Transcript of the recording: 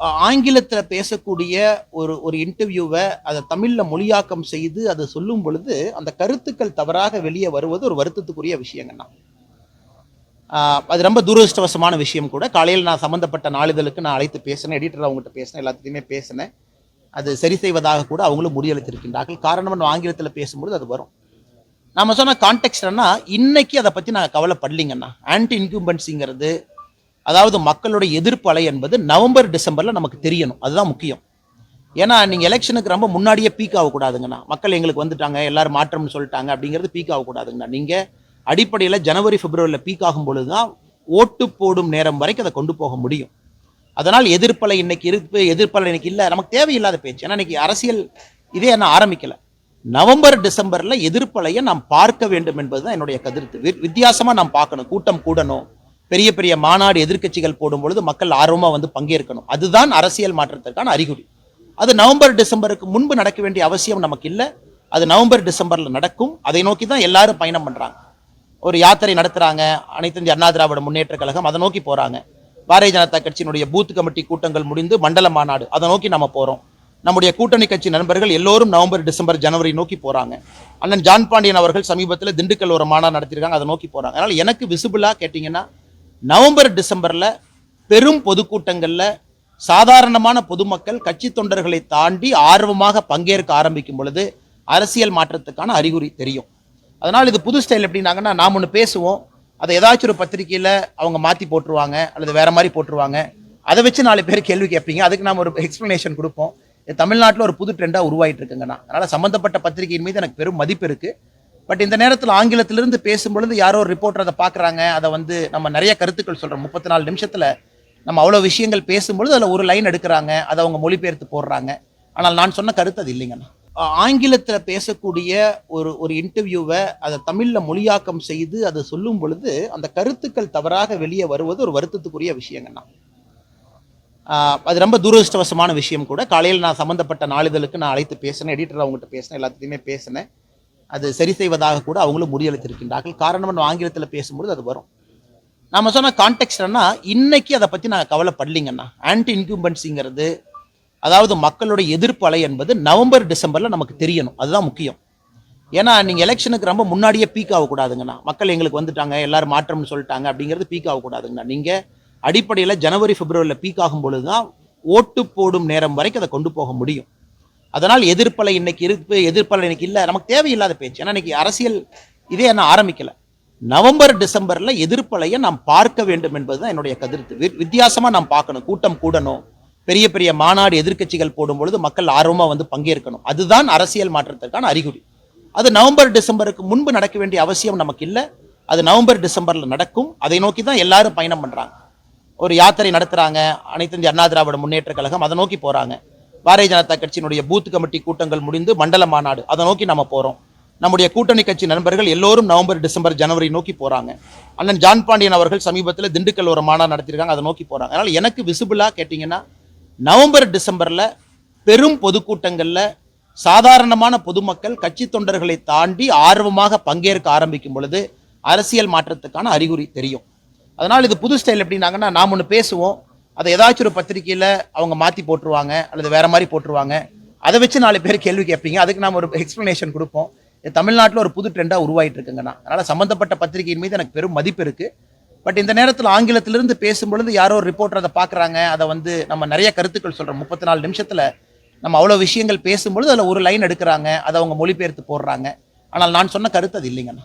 ஆங்கிலத்தில் பேசக்கூடிய ஒரு ஒரு இன்டர்வியூவை அதை தமிழில் மொழியாக்கம் செய்து அதை சொல்லும் பொழுது அந்த கருத்துக்கள் தவறாக வெளியே வருவது ஒரு வருத்தத்துக்குரிய விஷயங்கண்ணா அது ரொம்ப துரதிருஷ்டவசமான விஷயம் கூட. காலையில் நான் சம்மந்தப்பட்ட நாளிதழுக்கு நான் அழைத்து பேசினேன். எடிட்டர் அவங்ககிட்ட பேசினேன். எல்லாத்துலேயுமே பேசினேன். அது சரி செய்வதாக கூட அவங்களும் முடிவெடுத்திருக்கின்றார்கள் காரணம் நம்ம ஆங்கிலத்தில் பேசும்பொழுது அது வரும். நம்ம சொன்ன கான்டெக்ட்னா இன்னைக்கு அதை பற்றி நான் கவலைப்படலிங்கண்ணா. ஆன்டி இன்கும்பன்சிங்கிறது அதாவது மக்களுடைய எதிர்ப்பு அலை என்பது நவம்பர் டிசம்பரில் நமக்கு தெரியணும். அதுதான் முக்கியம். ஏன்னா நீங்கள் எலெக்ஷனுக்கு ரொம்ப முன்னாடியே பீக் ஆகக்கூடாதுங்கண்ணா. மக்கள் எங்களுக்கு வந்துட்டாங்க எல்லாரும் மாற்றம்னு சொல்லிட்டாங்க அப்படிங்கிறது பீக் ஆகக்கூடாதுங்கண்ணா. நீங்கள் அடிப்படையில் ஜனவரி பிப்ரவரியில் பீக் ஆகும் பொழுது தான் ஓட்டு போடும் நேரம் வரைக்கும் அதை கொண்டு போக முடியும். அதனால் எதிர்ப்பலை இன்னைக்கு இருக்கு எதிர்ப்பலை இன்னைக்கு இல்லை. நமக்கு தேவையில்லாத பேச்சு. ஏன்னா இன்னைக்கு அரசியல் இதே என்ன ஆரம்பிக்கலை. நவம்பர் டிசம்பரில் எதிர்ப்பலையை நாம் பார்க்க வேண்டும் என்பது தான் என்னுடைய கதிர்த்து வி- நாம் பார்க்கணும். கூட்டம் கூடணும். பெரிய பெரிய மாநாடு எதிர்க்கட்சிகள் போடும் பொழுது மக்கள் ஆர்வமாக வந்து பங்கேற்கணும். அதுதான் அரசியல் மாற்றத்திற்கான அறிகுறி. அது நவம்பர் டிசம்பருக்கு முன்பு நடக்க வேண்டிய அவசியம் நமக்கு இல்லை. அது நவம்பர் டிசம்பரில் நடக்கும். அதை நோக்கி தான் எல்லாரும் பயணம் பண்ணுறாங்க ஒரு யாத்திரை நடத்துகிறாங்க அனைத்து இந்திய அண்ணா திராவிட முன்னேற்ற கழகம் அதை நோக்கி போகிறாங்க பாரதிய ஜனதா கட்சியினுடைய பூத் கமிட்டி கூட்டங்கள் முடிந்து மண்டல மாநாடு அதை நோக்கி நம்ம போகிறோம் நம்முடைய கூட்டணி கட்சி நண்பர்கள் எல்லோரும் நவம்பர் டிசம்பர் ஜனவரி நோக்கி போகிறாங்க அண்ணன் ஜான் பாண்டியன் அவர்கள் சமீபத்தில் திண்டுக்கல் ஒரு மாநாடு நடத்திருக்காங்க அதை நோக்கி போகிறாங்க அதனால் எனக்கு விசிபிளாக கேட்டிங்கன்னா நவம்பர் டிசம்பரில் பெரும் பொதுக்கூட்டங்களில் சாதாரணமான பொதுமக்கள் கட்சி தொண்டர்களை தாண்டி ஆர்வமாக பங்கேற்க ஆரம்பிக்கும் பொழுது அரசியல் மாற்றத்துக்கான அறிகுறி தெரியும். அதனால் இது புது ஸ்டைல் எப்படின்னாங்கன்னா நாம் ஒன்று பேசுவோம் அதை ஏதாச்சும் ஒரு பத்திரிகையில் அவங்க மாற்றி போட்டுருவாங்க அல்லது வேறு மாதிரி போட்டுருவாங்க. அதை வச்சு நாலு பேர் கேள்வி கேட்பீங்க. அதுக்கு நாம் ஒரு எக்ஸ்ப்ளனேஷன் கொடுப்போம். தமிழ்நாட்டில் ஒரு புது ட்ரெண்டாக உருவாகிட்டு இருக்குங்கண்ணா. அதனால் சம்மந்தப்பட்ட பத்திரிகையின் மீது எனக்கு பெரும் மதிப்பு இருக்குது பட் இந்த நேரத்தில் ஆங்கிலத்திலிருந்து பேசும்பொழுது யாரோ ஒரு ரிப்போர்ட்டர் அதை பார்க்குறாங்க அதை வந்து நம்ம நிறைய கருத்துக்கள் சொல்கிறோம் முப்பத்தி நாலு நிமிஷத்தில் நம்ம அவ்வளோ விஷயங்கள் பேசும்பொழுது அதில் ஒரு லைன் எடுக்கிறாங்க அதை அவங்க மொழிபெயர்த்து போடுறாங்க. ஆனால் நான் சொன்ன கருத்து அது இல்லைங்கண்ணா ஆங்கிலத்தில் பேசக்கூடிய ஒரு ஒரு இன்டர்வியூவை அதை தமிழில் மொழியாக்கம் செய்து அதை சொல்லும் பொழுது அந்த கருத்துக்கள் தவறாக வெளியே வருவது ஒரு வருத்தத்துக்குரிய விஷயங்கண்ணா அது ரொம்ப துரதிருஷ்டவசமான விஷயம் கூட. காலையில் நான் சம்மந்தப்பட்ட நாளிதழுக்கு நான் அழைத்து பேசினேன் எடிட்டர் அவங்ககிட்ட பேசினேன் எல்லாத்துலேயுமே பேசினேன். அது சரி செய்வதாக கூட அவங்களும் முடிவெடுத்திருக்கின்றார்கள் காரணம் நம்ம ஆங்கிலத்தில் பேசும்பொழுது அது வரும். நாம் சொன்ன கான்டெக்ட்னா இன்னைக்கு அதை பற்றி நான் கவலைப்படலிங்கண்ணா. ஆன்டி இன்கும்பன்சிங்கிறது அதாவது மக்களுடைய எதிர்ப்பு அலை என்பது நவம்பர் டிசம்பரில் நமக்கு தெரியணும். அதுதான் முக்கியம். ஏன்னா நீங்கள் எலெக்ஷனுக்கு ரொம்ப முன்னாடியே பீக் ஆகக்கூடாதுங்கண்ணா. மக்கள் எங்களுக்கு வந்துட்டாங்க எல்லாரும் மாற்றம்னு சொல்லிட்டாங்க அப்படிங்கிறது பீக் ஆகக்கூடாதுங்கண்ணா. நீங்கள் அடிப்படையில் ஜனவரி பிப்ரவரியில் பீக் ஆகும் பொழுது தான் ஓட்டு போடும் நேரம் வரைக்கும் அதை கொண்டு போக முடியும். அதனால் எதிர்ப்பலை இன்னைக்கு இருக்கு எதிர்ப்பலை இன்னைக்கு இல்லை. நமக்கு தேவையில்லாத பேச்சு. ஏன்னா இன்னைக்கு அரசியல் இதே என்ன ஆரம்பிக்கல. நவம்பர் டிசம்பரில் எதிர்ப்பலையை நாம் பார்க்க வேண்டும் என்பது தான் என்னுடைய கதிர்த்து வி- நாம் பார்க்கணும். கூட்டம் கூடணும். பெரிய பெரிய மாநாடு எதிர்க்கட்சிகள் போடும் பொழுது மக்கள் ஆர்வமாக வந்து பங்கேற்கணும். அதுதான் அரசியல் மாற்றத்திற்கான அறிகுறி. அது நவம்பர் டிசம்பருக்கு முன்பு நடக்க வேண்டிய அவசியம் நமக்கு இல்லை. அது நவம்பர் டிசம்பரில் நடக்கும். அதை நோக்கி தான் எல்லாரும் பயணம் பண்ணுறாங்க ஒரு யாத்திரை நடத்துகிறாங்க அனைத்து இந்திய அண்ணா திராவிட முன்னேற்ற கழகம் அதை நோக்கி போகிறாங்க பாரதிய ஜனதா கட்சியினுடைய பூத் கமிட்டி கூட்டங்கள் முடிந்து மண்டல மாநாடு. அதை நோக்கி நம்ம போகிறோம் நம்முடைய கூட்டணி கட்சி நண்பர்கள் எல்லோரும் நவம்பர் டிசம்பர் ஜனவரி நோக்கி போகிறாங்க அண்ணன் ஜான் பாண்டியன் அவர்கள் சமீபத்தில் திண்டுக்கல் ஒரு மாநாடு நடத்திருக்காங்க அதை நோக்கி போகிறாங்க அதனால் எனக்கு விசிபிளாக கேட்டிங்கன்னா நவம்பர் டிசம்பரில் பெரும் பொதுக்கூட்டங்களில் சாதாரணமான பொதுமக்கள் கட்சி தொண்டர்களை தாண்டி ஆர்வமாக பங்கேற்க ஆரம்பிக்கும் பொழுது அரசியல் மாற்றத்துக்கான அறிகுறி தெரியும். அதனால் இது புது ஸ்டைல் எப்படின்னாங்கன்னா நாம் ஒன்று பேசுவோம். அதை ஏதாச்சும் ஒரு பத்திரிக்கையில் அவங்க மாற்றி போட்டுருவாங்க அல்லது வேற மாதிரி போட்டுருவாங்க. அதை வச்சு நாலு பேர் கேள்வி கேட்பீங்க. அதுக்கு நாம் ஒரு எக்ஸ்ப்ளனேஷன் கொடுப்போம். தமிழ்நாட்டில் ஒரு புது ட்ரெண்டாக உருவாயிட்டு இருக்குங்கண்ணா அதனால் சம்மந்தப்பட்ட பத்திரிகையின் மீது எனக்கு பெரும் மதிப்பு இருக்குது பட் இந்த நேரத்தில் ஆங்கிலத்திலிருந்து பேசும்பொழுது யாரோ ஒரு ரிப்போர்ட்டர் அதை பார்க்குறாங்க அதை வந்து நம்ம நிறைய கருத்துக்கள் சொல்கிறோம் முப்பத்தி நாலு நிமிஷத்தில் நம்ம அவ்வளோ விஷயங்கள் பேசும்பொழுது அதில் ஒரு லைன் எடுக்கிறாங்க. அதை அவங்க மொழிபெயர்த்து போடுறாங்க. ஆனால் நான் சொன்ன கருத்து அது இல்லைங்கண்ணா